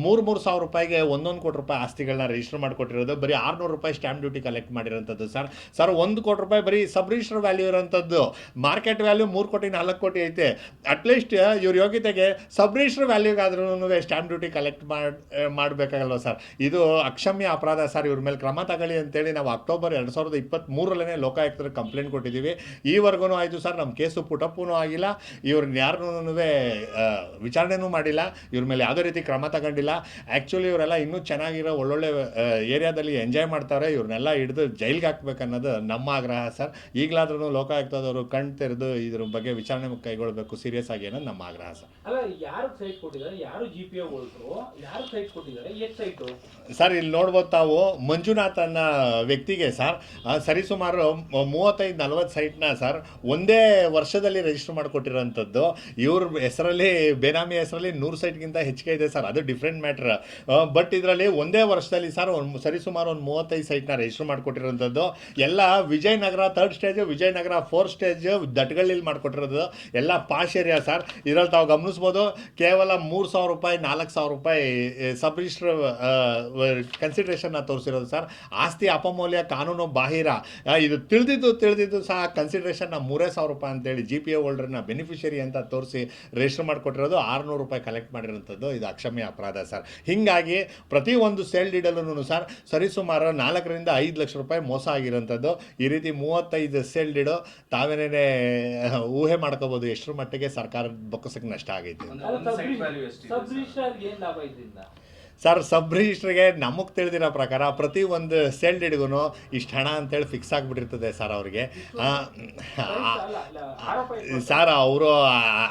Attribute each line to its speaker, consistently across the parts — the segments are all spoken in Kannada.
Speaker 1: ಮೂರು ಮೂರು ಸಾವಿರ ರೂಪಾಯಿಗೆ ಒಂದೊಂದು ಕೋಟಿ ರೂಪಾಯಿ ಆಸ್ತಿಗಳನ್ನ ರಿಜಿಸ್ಟರ್ ಮಾಡಿಕೊಟ್ಟಿರೋದು. ಬರೀ ಆರ್ನೂರು ರೂಪಾಯಿ ಸ್ಟ್ಯಾಂಪ್ ಡ್ಯೂಟಿ ಕಲೆಕ್ಟ್ ಮಾಡಿರೋಂಥದ್ದು ಸರ್. ಸರ್, ಒಂದು ಕೋಟಿ ರೂಪಾಯಿ ಬರೀ ಸಬ್ ರಿಜಿಸ್ಟರ್ ವ್ಯಾಲ್ಯೂ ಇರೋಂಥದ್ದು. ಮಾರ್ಕೆಟ್ ವ್ಯಾಲ್ಯೂ ಮೂರು ಕೋಟಿ, ನಾಲ್ಕು ಕೋಟಿ ಐತೆ. ಅಟ್ಲೀಸ್ಟ್ ಇವ್ರ ಯೋಗ್ಯತೆಗೆ ಸಬ್ ರಿಜಿಸ್ಟರ್ ವ್ಯಾಲ್ಯೂಗಾದ್ರೂ ಸ್ಟ್ಯಾಂಪ್ ಡ್ಯೂಟಿ ಕಲೆಕ್ಟ್ ಮಾಡಿ, ಮಾಡಬೇಕಾಗಲ್ವ ಸರ್? ಇದು ಅಕ್ಷಮ್ಯ ಅಪರಾಧ ಸರ್. ಇವ್ರ ಮೇಲೆ ಕ್ರಮ ತಗೊಳ್ಳಿ ಅಂತೇಳಿ ನಾವು ಅಕ್ಟೋಬರ್ ಎರಡು ಸಾವಿರದ ಇಪ್ಪತ್ತ್ಮೂರಲ್ಲೇ ಲೋಕಾಯುಕ್ತರಿಗೆ ಕಂಪ್ಲೇಂಟ್ ಕೊಟ್ಟಿದ್ದೀವಿ ಈವರೆಗೂ ಆಯಿತು ಸರ್. ನಮ್ಮ ಕೇಸು ಪುಟಪ್ಪೂ ಆಗಿಲ್ಲ. ಇವ್ರನ್ನ ಯಾರನ್ನೂ ವಿಚಾರಣೆನೂ ಮಾಡಿಲ್ಲ. ಇವ್ರ ಮೇಲೆ ಯಾವುದೇ ರೀತಿ ಕ್ರಮ ತಗೊಂಡಿಲ್ಲ ಆ್ಯಕ್ಚುಲಿ ಇವರೆಲ್ಲ ಇನ್ನೂ ಚೆನ್ನಾಗಿರೋ ಒಳ್ಳೊಳ್ಳೆ ಏರಿಯಾದಲ್ಲಿ ಎಂಜಾಯ್ ಮಾಡ್ತಾರೆ. ಇವ್ರನ್ನೆಲ್ಲ ಹಿಡಿದು ಜೈಲ್ಗೆ ಹಾಕ್ಬೇಕನ್ನೋದು ನಮ್ಮ ಆಗ್ರಹ ಸರ್. ಈಗಲಾದ್ರೂ ಲೋಕಾಯುಕ್ತದವರು ಕಣ್ ತೆರೆದು ಇದ್ರ ಬಗ್ಗೆ ವಿಚಾರಣೆ ಕೈಗೊಳ್ಳಬೇಕು ಸೀರಿಯಸ್ ಆಗಿ ಅನ್ನೋದು ನಮ್ಮ ಆಗ್ರಹ ಸರ್.
Speaker 2: ಅಲ್ಲ ಯಾರು ಸೈಟ್ ಕೊಟ್ಟಿದ್ದಾರೆ? ಯಾರು ಜಿ ಪಿ ಯಾರು ಸೈಟ್ ಕೊಟ್ಟಿದ್ದಾರೆ? ಎಷ್ಟು ಸೈಟು
Speaker 1: ಸರ್ ಇಲ್ಲಿ ನೋಡ್ಬೋದು ತಾವು ಮಂಜುನಾಥ್ ಅನ್ನೋ ವ್ಯಕ್ತಿಗೆ ಸರ್. ಸರಿಸುಮಾರು ಮೂವತ್ತೈದು ನಲ್ವತ್ತು ಸೈಟ್ನ ಸರ್ ಒಂದೇ ವರ್ಷದಲ್ಲಿ ರಿಜಿಸ್ಟರ್ ಮಾಡಿಕೊಟ್ಟಿರೋಂಥದ್ದು. ಇವ್ರ ಹೆಸರಲ್ಲಿ ಬೇನಾಮಿ ಹೆಸರಲ್ಲಿ ನೂರು ಸೈಟ್ಗಿಂತ ಹೆಚ್ಚಿಗೆ ಇದೆ ಸರ್. ಅದು ಡಿಫ್ರೆಂಟ್ ಮ್ಯಾಟ್ರ್ ಬಟ್ ಇದರಲ್ಲಿ ಒಂದೇ ವರ್ಷದಲ್ಲಿ ಸರ್ ಒಂದು ಸರಿಸುಮಾರು ಒಂದು ಮೂವತ್ತೈದು ಸೈಟ್ನ ರಿಜಿಸ್ಟರ್ ಮಾಡಿಕೊಟ್ಟಿರೋಂಥದ್ದು ಎಲ್ಲ Vijayanagara third stage Vijayanagara fourth stage ದಟ್ಗಳಲ್ಲಿ ಮಾಡಿಕೊಟ್ಟಿರೋದು. ಎಲ್ಲ ಪಾಶ್ ಏರಿಯಾ ಸರ್ ಇದರಲ್ಲಿ ತಾವು ಗಮನಿಸ್ಬೋದು, ಕೇವಲ ಮೂರು ಸಾವಿರ ರೂಪಾಯಿ, ನಾಲ್ಕು ಸಾವಿರ ರೂಪಾಯಿ ಸಬ್ ರಿಜಿಸ್ಟರ್ ಕನ್ಸಿಡ್ರೇಷನ್ನ ತೋರಿಸಿರೋದು ಸರ್ ಆಸ್ತಿ ಅಪಮೌಲ್ಯ ಕಾನೂನು ಬಾಹಿರ. ಇದು ತಿಳಿದಿದ್ದು ತಿಳಿದಿದ್ದು ಸಹ ಕನ್ಸಿಡ್ರೇಷನ್ನ ಮೂರೇ ಸಾವಿರ ರೂಪಾಯಿ ಅಂತೇಳಿ ಜಿ ಪಿ ಎ ಹೋಲ್ಡರ್ನ ಬೆನಿಫಿಷರಿ ಅಂತ ತೋರಿಸಿ ರಿಜಿಸ್ಟರ್ ಮಾಡಿಕೊಟ್ಟಿರೋದು. ಆರುನೂರು ರೂಪಾಯಿ ಕಲೆಕ್ಟ್ ಮಾಡಿರೋಂಥದ್ದು ಇದು ಅಕ್ಷಮ್ಯ ಅಪರಾಧ ಸರ್ ಹೀಗಾಗಿ ಪ್ರತಿ ಒಂದು ಸೇಲ್ ಡೀಡಲ್ಲೂ ಸರ್ ಸರಿಸುಮಾರು ನಾಲ್ಕರಿಂದ ಐದು ಲಕ್ಷ ರೂಪಾಯಿ ಮೋಸ ಆಗಿರೋಂಥದ್ದು ಈ ರೀತಿ ಮೂವತ್ತೈದು ಸೇಲ್ ಡೀಡು ತಾವೇನೇ ಊಹೆ ಮಾಡ್ಕೋಬೋದು ಎಷ್ಟರ ಮಟ್ಟಿಗೆ ಸರ್ಕಾರದ ಬೊಕ್ಕಸಕ್ಕೆ ನಷ್ಟ ಆಗೈತೆ ಸರ್ ಸಬ್ ರಿಜಿಸ್ಟ್ರಿಗೆ ನಮಗೆ ತಿಳಿದಿರೋ ಪ್ರಕಾರ ಪ್ರತಿ ಒಂದು ಸೇಲ್ ಹಿಡಿಗೂ ಇಷ್ಟು ಹಣ ಅಂತೇಳಿ ಫಿಕ್ಸ್ ಆಗಿಬಿಟ್ಟಿರ್ತದೆ ಸರ್ ಅವ್ರಿಗೆ? ಸರ್, ಅವರು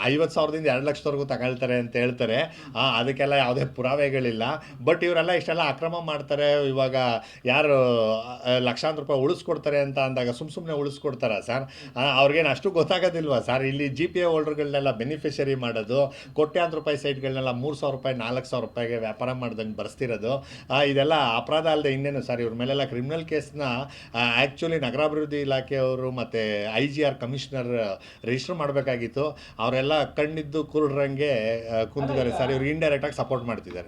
Speaker 1: ಐವತ್ತು ಸಾವಿರದಿಂದ ಎರಡು ಲಕ್ಷದವರೆಗೂ ತಗೊಳ್ತಾರೆ ಅಂತ ಹೇಳ್ತಾರೆ. ಅದಕ್ಕೆಲ್ಲ ಯಾವುದೇ ಪುರಾವೆಗಳಿಲ್ಲ. ಬಟ್ ಇವರೆಲ್ಲ ಇಷ್ಟೆಲ್ಲ ಅಕ್ರಮ ಮಾಡ್ತಾರೆ. ಇವಾಗ ಯಾರು ಲಕ್ಷಾಂತರ ರೂಪಾಯಿ ಉಳಿಸ್ಕೊಡ್ತಾರೆ ಅಂತ ಅಂದಾಗ ಸುಮ್ಮ ಸುಮ್ಮನೆ ಉಳಿಸ್ಕೊಡ್ತಾರ ಸರ್? ಅವ್ರಿಗೇನು ಅಷ್ಟು ಗೊತ್ತಾಗೋದಿಲ್ವಾ ಸರ್? ಇಲ್ಲಿ ಜಿ ಪಿ ಎ ಹೋಲ್ಡರ್ಗಳನ್ನೆಲ್ಲ ಬೆನಿಫಿಷರಿ ಮಾಡೋದು, ಕೋಟ್ಯಾಂತರ ರೂಪಾಯಿ ಸೈಟ್ಗಳನ್ನೆಲ್ಲ ಮೂರು ಸಾವಿರ ರೂಪಾಯಿ, ನಾಲ್ಕು ಸಾವಿರ ರೂಪಾಯಿಗೆ ವ್ಯಾಪಾರ ಮಾಡ್ದಂಗೆ ಬರೆಸ್ತಿರೋದು. ಇದೆಲ್ಲ ಅಪರಾಧ ಅಲ್ಲದೆ ಇನ್ನೇನು ಸರ್? ಇವ್ರ ಮೇಲೆಲ್ಲ ಕ್ರಿಮಿನಲ್ ಕೇಸ್ನ ಆ್ಯಕ್ಚುಲಿ ನಗರಾಭಿವೃದ್ಧಿ ಇಲಾಖೆಯವರು ಮತ್ತು I G R commissioner register ಮಾಡಬೇಕಾಗಿತ್ತು. ಅವರೆಲ್ಲ ಕಣ್ಣಿದ್ದು ಕುರುಡ್ರಂಗೆ ಕುಂದಿದ್ದಾರೆ ಕುಂತಿದ್ದಾರೆ ಸರ್. ಇವರು ಇಂಡೈರೆಕ್ಟಾಗಿ ಸಪೋರ್ಟ್ ಮಾಡ್ತಿದ್ದಾರೆ.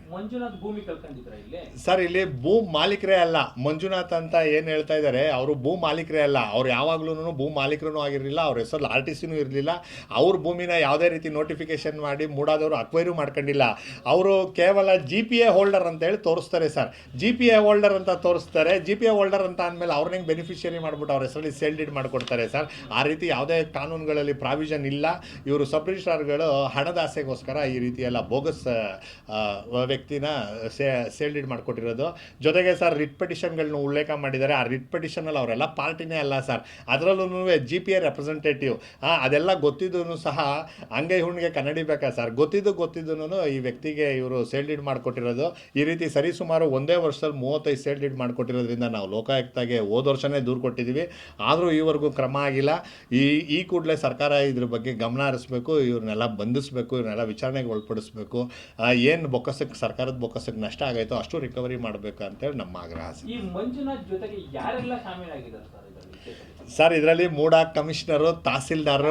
Speaker 1: ಸರ್ ಇಲ್ಲಿ ಭೂ ಮಾಲೀಕರೇ ಅಲ್ಲ. ಮಂಜುನಾಥ್ ಅಂತ ಏನು ಹೇಳ್ತಾ ಇದ್ದಾರೆ ಅವರು ಭೂ ಮಾಲೀಕರೇ ಅಲ್ಲ. ಅವ್ರು ಯಾವಾಗ್ಲೂ ಭೂ ಮಾಲೀಕರೂ ಆಗಿರಲಿಲ್ಲ ಅವ್ರ ಹೆಸರು ಆರ್ ಟಿ ಸಿನೂ ಇರಲಿಲ್ಲ. ಅವ್ರ ಭೂಮಿನ ಯಾವುದೇ ರೀತಿ ನೋಟಿಫಿಕೇಶನ್ ಮಾಡಿ ಮೂಡಾದವರು ಅಕ್ವೈರು ಮಾಡ್ಕೊಂಡಿಲ್ಲ. ಅವರು ಕೇವಲ ಜಿ ಪಿ ಎ ಹೋಲ್ಡರ್ ಅಂತ ಹೇಳಿ ತೋರಿಸ್ತಾರೆ sir. G P A holder ಅಂತ ತೋರಿಸ್ತಾರೆ. ಜಿ ಪಿ ಎ ಹೋಲ್ಡರ್ ಅಂತ ಅಂದಮೇಲೆ ಅವ್ರನ್ನ ಬೆನಿಫಿಷಿಯರಿ ಮಾಡಿಬಿಟ್ಟು ಅವ್ರ ಹೆಸರಲ್ಲಿ ಸೇಲ್ ಡೀಡ್ ಮಾಡಿಕೊಡ್ತಾರೆ ಸರ್. ಆ ರೀತಿ ಯಾವುದೇ ಕಾನೂನುಗಳಲ್ಲಿ ಪ್ರಾವಿಷನ್ ಇಲ್ಲ. ಇವರು ಸಬ್ ರಿಜಿಸ್ಟ್ರಾರ್ಗಳು ಹಣದಾಸೆಗೋಸ್ಕರ ಈ ರೀತಿ ಎಲ್ಲ ಬೋಗಸ್ ವ್ಯಕ್ತಿನ ಸೇ ಸೇಲ್ ಡೀಡ್ ಮಾಡಿಕೊಟ್ಟಿರೋದು. ಜೊತೆಗೆ ಸರ್ ರಿಟ್ ಪಟಿಷನ್ಗಳನ್ನ ಉಲ್ಲೇಖ ಮಾಡಿದ್ದಾರೆ. ಆ ರಿಟ್ ಪೆಟಿಷನಲ್ಲಿ ಅವರೆಲ್ಲ ಪಾರ್ಟಿನೇ ಅಲ್ಲ ಸರ್. ಅದರಲ್ಲೂ ಜಿ ಪಿ ಎ ರೆಪ್ರೆಸೆಂಟೇಟಿವ್ ಅದೆಲ್ಲ ಗೊತ್ತಿದ್ದೂ ಸಹ ಅಂಗೈ ಹುಣ್ಣಿಗೆ ಕನ್ನಡಿಬೇಕಾ ಸರ್? ಗೊತ್ತಿದ್ದು ಗೊತ್ತಿದ್ದೂ ಈ ವ್ಯಕ್ತಿಗೆ ಇವರು ಸೇಲ್ ಡೀಡ್ ಮಾಡಿಕೊಟ್ಟಿರೋದು. ಈ ರೀತಿ ಸರಿಸುಮಾರು ಒಂದೇ ವರ್ಷದಲ್ಲಿ ಮೂವತ್ತೈದು ಸೇಲ್ ಡೀಡ್ ಮಾಡಿಕೊಟ್ಟಿರೋದ್ರಿಂದ ನಾವು ಲೋಕಾಯುಕ್ತಗೆ ಹೋದ ವರ್ಷನೇ ದೂರು ಕೊಟ್ಟಿದ್ದೀವಿ. ಆದರೂ ಈವರೆಗೂ ಕ್ರಮ ಆಗಿಲ್ಲ. ಈ ಈ ಕೂಡಲೇ ಸರ್ಕಾರ ಇದ್ರ ಬಗ್ಗೆ ಗಮನ ಹರಿಸ್ಬೇಕು, ಇವ್ರನ್ನೆಲ್ಲ ಬಂಧಿಸಬೇಕು, ಇವ್ರನ್ನೆಲ್ಲ ವಿಚಾರಣೆಗೆ ಒಳಪಡಿಸ್ಬೇಕು. ಏನು ಬೊಕ್ಕಸಕ್ಕೆ ಸರ್ಕಾರದ ಬೊಕ್ಕಸಕ್ಕೆ ನಷ್ಟ ಆಗೈತೋ ಅಷ್ಟು ರಿಕವರಿ ಮಾಡಬೇಕು ಅಂತೇಳಿ ನಮ್ಮ ಆಗ್ರಹ.
Speaker 2: ಈ ಮಂಜುನಾಥ್ ಜೊತೆಗೆ ಯಾರೆಲ್ಲ ಶಾಮೀಲಾಗಿದ್ದಾರೆ ಸರ್?
Speaker 1: ಸರ್ ಇದರಲ್ಲಿ MUDA commissioner, tahsildar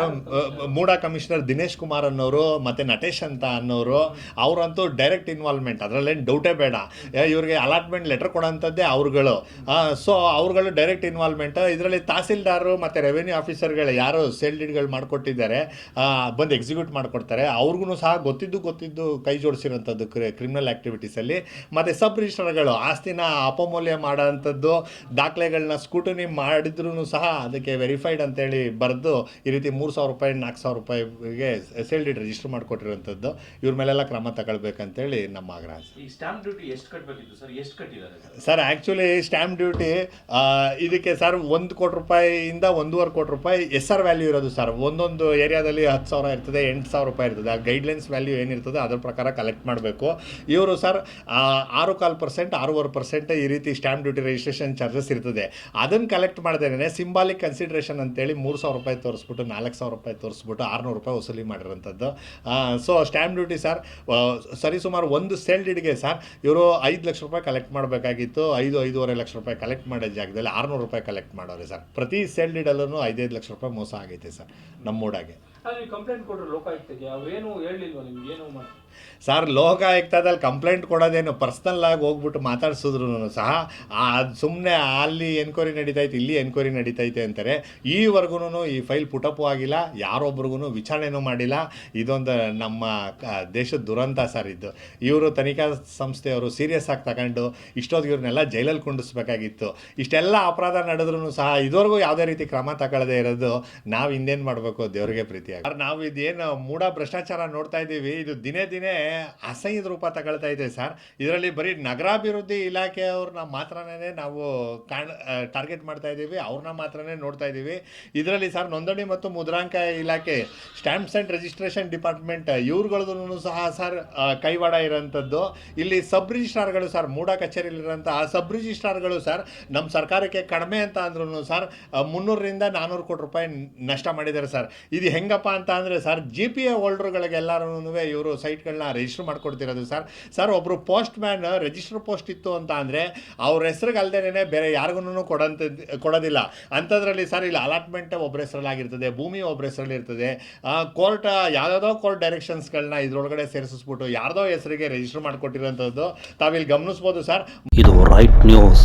Speaker 1: MUDA commissioner Dinesh Kumar ಅನ್ನೋರು, ಮತ್ತು ನಟೇಶ್ ಅಂತ ಅನ್ನೋರು, ಅವರಂತೂ ಡೈರೆಕ್ಟ್ ಇನ್ವಾಲ್ವ್ಮೆಂಟ್ ಅದರಲ್ಲೇನು ಡೌಟೇ ಬೇಡ. ಇವರಿಗೆ ಅಲಾಟ್ಮೆಂಟ್ ಲೆಟರ್ ಕೊಡೋಂಥದ್ದೇ ಅವ್ರುಗಳು. ಸೊ ಅವ್ರುಗಳು ಡೈರೆಕ್ಟ್ ಇನ್ವಾಲ್ವ್ಮೆಂಟ್ ಇದರಲ್ಲಿ ತಹಸೀಲ್ದಾರು ಮತ್ತು ರೆವೆನ್ಯೂ ಆಫೀಸರ್ಗಳು ಯಾರು ಸೇಲ್ ಡೀಡ್ಗಳು ಮಾಡಿಕೊಟ್ಟಿದ್ದಾರೆ ಬಂದು ಎಕ್ಸಿಕ್ಯೂಟ್ ಮಾಡಿಕೊಡ್ತಾರೆ. ಅವ್ರಿಗೂ ಸಹ ಗೊತ್ತಿದ್ದು ಗೊತ್ತಿದ್ದು ಕೈ ಜೋಡಿಸಿರೋಂಥದ್ದು ಕ್ರಿಮಿನಲ್ ಆ್ಯಕ್ಟಿವಿಟೀಸಲ್ಲಿ ಮತ್ತು ಸಬ್ ರಿಜಿಸ್ಟ್ರರ್ಗಳು ಆಸ್ತಿನ ಅಪಮೌಲ್ಯ ಮಾಡೋಂಥದ್ದು ದಾಖಲೆಗಳನ್ನ ಸ್ಕೂಟನಿ ಮಾಡಿದ್ರೂ ಸಹ ಅದಕ್ಕೆ ವೆರಿಫೈಡ್ ಅಂತೇಳಿ ಬರೆದು ಈ ರೀತಿ ಮೂರು ಸಾವಿರ ರೂಪಾಯಿ ನಾಲ್ಕು ಸಾವಿರ ರೂಪಾಯಿಗೆ ಎಸ್ ಎಲ್ ಡಿ ರಿಜಿಸ್ಟರ್ ಮಾಡಿಕೊಟ್ಟಿರೋಂಥದ್ದು ಇವ್ರ ಮೇಲೆಲ್ಲ ಕ್ರಮ ತಗೊಳ್ಬೇಕಂತೇಳಿ ನಮ್ಮ ಆಗ್ರಹ ಸರ್. ಆ್ಯಕ್ಚುಲಿ ಸ್ಟ್ಯಾಂಪ್ ಡ್ಯೂಟಿ ಇದಕ್ಕೆ ಸರ್ ಒಂದು ಕೋಟಿ ರೂಪಾಯಿಯಿಂದ ಒಂದೂವರೆ ಕೋಟಿ ರೂಪಾಯಿ ಎಸ್ ಆರ್ ವ್ಯಾಲ್ಯೂ ಇರೋದು ಸರ್. ಒಂದೊಂದು ಏರಿಯಾದಲ್ಲಿ ಹತ್ತು ಸಾವಿರ ಇರ್ತದೆ ಎಂಟು ಸಾವಿರ ರೂಪಾಯಿ ಇರ್ತದೆ. ಆ ಗೈಡ್ಲೈನ್ಸ್ ವ್ಯಾಲ್ಯೂ ಏನಿರ್ತದೆ ಅದ್ರ ಪ್ರಕಾರ ಕಲೆಕ್ಟ್ ಮಾಡಬೇಕು. ಇವರು ಸರ್ ಆರು ಕಾಲು ಪರ್ಸೆಂಟ್ ಆರೂವರೆ ಪರ್ಸೆಂಟ್ ಈ ರೀತಿ ಸ್ಟ್ಯಾಂಪ್ ಡ್ಯೂಟಿ ರಿಜಿಸ್ಟ್ರೇಷನ್ ಚಾರ್ಜಸ್ ಇರ್ತದೆ. ಅದನ್ನು ಕಲೆಕ್ಟ್ ಮಾಡ್ದೇನೆ ಸಿಂಬಾಲಿಕ್ ಕನ್ಸಿಡ್ರೇಷನ್ ಅಂತೇಳಿ ಮೂರು ಸಾವಿರ ರೂಪಾಯಿ ತೋರಿಸ್ಬಿಟ್ಟು, ನಾಲ್ಕು ಸಾವಿರ ರೂಪಾಯಿ ತೋರಿಸ್ಬಿಟ್ಟು ಆರುನೂರು ರೂಪಾಯಿ ವಸೂಲಿ ಮಾಡಿರೋಂಥದ್ದು. ಸೊ ಸ್ಟ್ಯಾಂಪ್ ಡ್ಯೂಟಿ ಸರ್ ಸರಿ ಸುಮಾರು ಒಂದು ಸೇಲ್ ಸರ್ ಇವರು ಐದು ಲಕ್ಷ ರೂಪಾಯಿ ಕಲೆಕ್ಟ್ ಮಾಡಬೇಕಾಗಿತ್ತು. ಐದು, ಐದೂವರೆ ಲಕ್ಷ ರೂಪಾಯಿ ಕಲೆಕ್ಟ್ ಮಾಡೋ ಜಾಗದಲ್ಲಿ ಆರುನೂರು ರೂಪಾಯಿ ಕಲೆಕ್ಟ್ ಮಾಡೋರೆ ಸರ್ ಪ್ರತಿ ಸೇಲ್ ಡೀಡಲ್ಲೂ ಐದೈದು ಲಕ್ಷ ರೂಪಾಯಿ ಮೋಸ ಆಗೈತೆ ಸರ್ ನಮ್ಮ
Speaker 2: ಮಾಡಿ?
Speaker 1: ಸರ್ ಲೋಕಾಯುಕ್ತದಲ್ಲಿ ಕಂಪ್ಲೇಂಟ್ ಕೊಡೋದೇನು ಪರ್ಸ್ನಲ್ ಆಗಿ ಹೋಗ್ಬಿಟ್ಟು ಮಾತಾಡ್ಸಿದ್ರು ಸಹ ಅದು ಸುಮ್ಮನೆ ಅಲ್ಲಿ ಎನ್ಕ್ವೈರಿ ನಡೀತೈತೆ, ಇಲ್ಲಿ ಎನ್ಕ್ವೈರಿ ನಡೀತೈತೆ ಅಂತಾರೆ. ಈವರೆಗೂ ಈ ಫೈಲ್ ಪುಟಪ್ಪು ಆಗಿಲ್ಲ ಯಾರೊಬ್ರಿಗೂ ವಿಚಾರಣೆನೂ ಮಾಡಿಲ್ಲ. ಇದೊಂದು ನಮ್ಮ ದೇಶದ ದುರಂತ ಸರ್ ಇದು. ಇವರು ತನಿಖಾ ಸಂಸ್ಥೆಯವರು ಸೀರಿಯಸ್ ಆಗಿ ತಗೊಂಡು ಇಷ್ಟೊತ್ತಿಗೆ ಇವ್ರನ್ನೆಲ್ಲ ಜೈಲಲ್ಲಿ ಕುಂಡಿಸ್ಬೇಕಾಗಿತ್ತು. ಇಷ್ಟೆಲ್ಲ ಅಪರಾಧ ನಡೆದ್ರೂ ಸಹ, ಇದುವರೆಗೂ ಯಾವುದೇ ರೀತಿ ಕ್ರಮ ತಗೊಳ್ಳದೆ ಇರೋದು, ನಾವು ಇನ್ನೇನು ಮಾಡಬೇಕು ದೇವ್ರಿಗೆ ಪ್ರೀತಿಯಾಗಿ ಸರ್, ನಾವು ಇದೇನು ಮೂಢ ಭ್ರಷ್ಟಾಚಾರ ನೋಡ್ತಾ ಇದ್ದೀವಿ. ಇದು ದಿನೇ ದಿನೇ ಅಸಹ್ಯದ ರೂಪ ತಗೊಳ್ತಾ ಇದೆ ಸರ್. ಇದರಲ್ಲಿ ಬರೀ ನಗರಾಭಿವೃದ್ಧಿ ಇಲಾಖೆಯವ್ರನ್ನ ಮಾತ್ರನೇ ನಾವು ಕಾಣ್ ಟಾರ್ಗೆಟ್ ಮಾಡ್ತಾ ಇದ್ದೀವಿ. ಅವ್ರನ್ನ ಮಾತ್ರನೇ ನೋಡ್ತಾ ಇದ್ದೀವಿ. ಇದರಲ್ಲಿ ಸರ್, ನೋಂದಣಿ ಮತ್ತು ಮುದ್ರಾಂಕ ಇಲಾಖೆ, ಸ್ಟ್ಯಾಂಪ್ಸ್ ಆ್ಯಂಡ್ ರಿಜಿಸ್ಟ್ರೇಷನ್ ಡಿಪಾರ್ಟ್ಮೆಂಟ್ ಇವ್ರುಗಳದ್ದು ಸಹ ಸರ್ ಕೈವಾಡ ಇರೋಂಥದ್ದು. ಇಲ್ಲಿ ಸಬ್ ರಿಜಿಸ್ಟ್ರಾರ್ಗಳು ಸರ್ ಮೂಡ ಕಚೇರಿಲಿರೋಂಥ ಆ ಸಬ್ ರಿಜಿಸ್ಟ್ರಾರ್ಗಳು ಸರ್ ನಮ್ಮ ಸರ್ಕಾರಕ್ಕೆ ಕಡಿಮೆ ಅಂತ ಅಂದ್ರೂ ಸರ್ ಮುನ್ನೂರರಿಂದ ನಾನ್ನೂರು ಕೋಟಿ ರೂಪಾಯಿ ನಷ್ಟ ಮಾಡಿದ್ದಾರೆ ಸರ್. ಇದು ಹೆಂಗಪ್ಪ ಅಂತ ಅಂದರೆ, ಸರ್ ಜಿ ಪಿ ಎ ಹೋಲ್ಡ್ರ್ಗಳಿಗೆಲ್ಲರೂ ಇವರು ಸೈಟ್ಗಳನ್ನ ರಿಜಿಸ್ಟರ್ ಮಾಡ್ಕೊಡ್ತಿರೋದು. ಸರ್ ಸರ್ ಒಬ್ಬರು ಪೋಸ್ಟ್ ಮ್ಯಾನ್ ರಿಜಿಸ್ಟರ್ ಪೋಸ್ಟ್ ಇತ್ತು ಅಂತ ಅಂದರೆ, ಅವ್ರ ಹೆಸ್ರಿಗೆ ಅಲ್ಲದೇನೆ ಬೇರೆ ಯಾರಿಗೂ ಕೊಡಂತ ಕೊಡೋದಿಲ್ಲ. ಅಂಥದ್ರಲ್ಲಿ ಸರ್, ಇಲ್ಲಿ ಅಲಾಟ್ಮೆಂಟ್ ಒಬ್ಬರ ಹೆಸರಲ್ಲಾಗಿರ್ತದೆ, ಭೂಮಿ ಒಬ್ಬರ ಹೆಸರಲ್ಲಿ ಇರ್ತದೆ ಕೋರ್ಟ್ ಯಾವುದೋ ಕೋರ್ಟ್ ಡೈರೆಕ್ಷನ್ಸ್ಗಳನ್ನ ಇದರೊಳಗಡೆ ಸೇರಿಸ್ಬಿಟ್ಟು ಯಾರ್ದೋ ಹೆಸರಿಗೆ ರಿಜಿಸ್ಟರ್ ಮಾಡಿಕೊಟ್ಟಿರೋಂಥದ್ದು, ತಾವಿಲ್ಲಿ ಗಮನಿಸ್ಬೋದು, ಸರ್.
Speaker 3: ಇದು ರೈಟ್ ನ್ಯೂಸ್